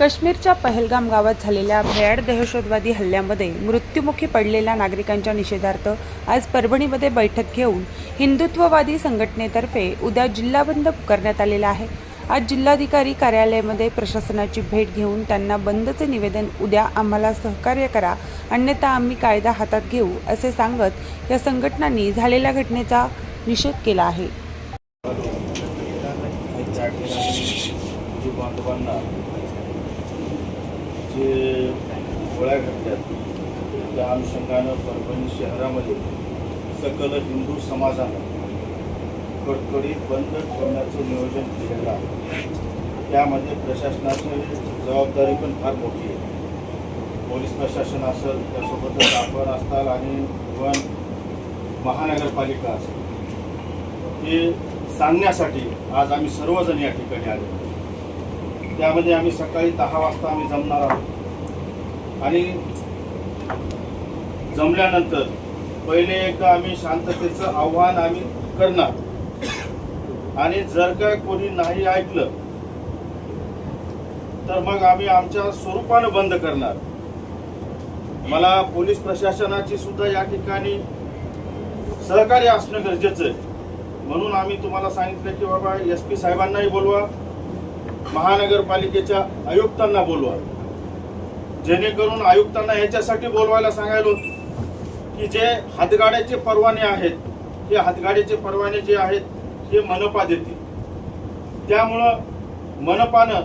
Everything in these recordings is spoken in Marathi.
काश्मीरच्या पहलगाम गावात झालेल्या भयाड दहशतवादी हल्ल्यामध्ये मृत्युमुखी पडलेल्या नागरिकांच्या निषेधार्थ आज परभणीमध्ये बैठक घेऊन हिंदुत्ववादी संघटनेतर्फे उद्या जिल्हा बंद पुकारण्यात आलेला आहे. आज जिल्हाधिकारी कार्यालयामध्ये प्रशासनाची भेट घेऊन त्यांना बंदचे निवेदन उद्या आम्हाला सहकार्य करा अन्यथा आम्ही कायदा हातात घेऊ असे सांगत या संघटनांनी झालेल्या घटनेचा निषेध केला आहे. बांधवांना जे गोळ्या घातल्यात त्या अनुषंगानं परभणी शहरामध्ये सकल हिंदू समाजानं कडकडीत बंद ठेवण्याचं नियोजन केलेलं आहे. त्यामध्ये प्रशासनाची जबाबदारी पण फार मोठी आहे. पोलीस प्रशासन असेल त्यासोबतच आपण असताल आणि इव्हन महानगरपालिका असेल. हे सांगण्यासाठी आज आम्ही सर्वजण या ठिकाणी आले त्यामध्ये आम्ही सकाळी दहा वाजता आम्ही जमणार आहोत. आणि जमल्यानंतर पहिले एकदा आम्ही शांततेचं आव्हान आम्ही करणार. आणि जर काय कोणी नाही ऐकलं तर मग आम्ही आमच्या स्वरूपानं बंद करणार. मला पोलीस प्रशासनाची सुद्धा या ठिकाणी सहकार्य असणं गरजेचं आहे. म्हणून आम्ही तुम्हाला सांगितलं की बाबा एस पी साहेबांनाही बोलवा महानगरपालिकेच्या आयुक्तांना बोलवा. जेणेकरून आयुक्तांना याच्यासाठी बोलवायला सांगायलो की जे हातगाड्याचे परवाने आहेत हे हातगाडीचे परवाने जे आहेत हे मनपा देतील. त्यामुळं मनपानं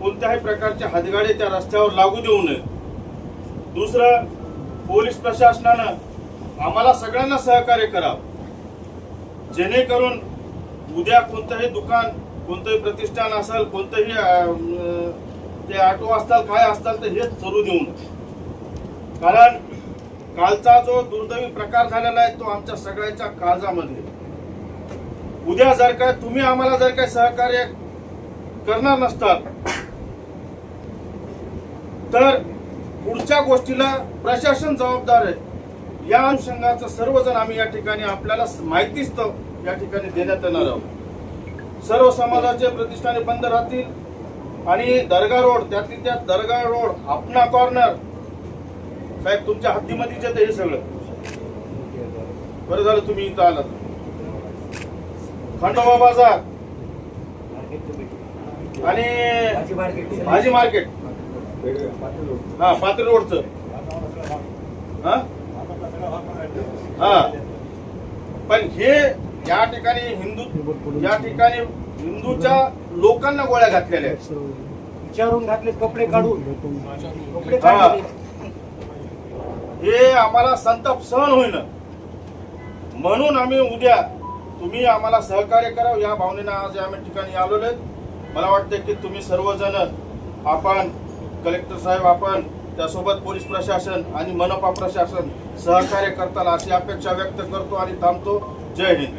कोणत्याही प्रकारचे हातगाडे त्या रस्त्यावर लागू देऊ नये. दुसरं पोलीस प्रशासनानं आम्हाला सगळ्यांना सहकार्य करावं. जेणेकरून उद्या कोणतंही दुकान कोणतंही प्रतिष्ठान असेल कोणतंही ते ऑटो असतात काय असतात तर हेच चालू देऊ नये कारण कालचा जो दुर्दैवी प्रकार झालेला आहे तो आमच्या सगळ्यांच्या काळजामध्ये. उद्या जर काय तुम्ही आम्हाला जर काय सहकार्य करणार नसतात तर पुढच्या गोष्टीला प्रशासन जबाबदार आहे. या अनुषंगाचं सर्वजण आम्ही या ठिकाणी आपल्याला माहितीच या ठिकाणी देण्यात येणार आहोत. सर्व समाजाचे प्रतिष्ठाने बंद राहतील. आणि दर्गा रोड त्यातली त्यात दर्गा रोड आपणा कॉर्नर साहेब तुमच्या हद्दीमध्येच येतं हे सगळं. बरं झालं तुम्ही इथं आलात. खंडोबा बाजार. आणि भाजी मार्केट. हा पात्री रोडचं. हा? हा. पण हे या ठिकाणी हिंदू या ठिकाणी हिंदूच्या लोकांना गोळ्या घातलेल्या आहेत. विचारून घातले कपडे काढून. कपडे हा. काढले हे आम्हाला संताप सहन होईन. म्हणून आम्ही उद्या तुम्ही आम्हाला सहकार्य करावं या भावनेनं आज आम्ही ठिकाणी आलेलो आहेत. मला वाटतं की तुम्ही सर्वजण आपण कलेक्टर साहेब आपण त्यासोबत पोलीस प्रशासन आणि मनपा प्रशासन सहकार्य करताल अशी अपेक्षा व्यक्त करतो आणि थांबतो. जय हिंद.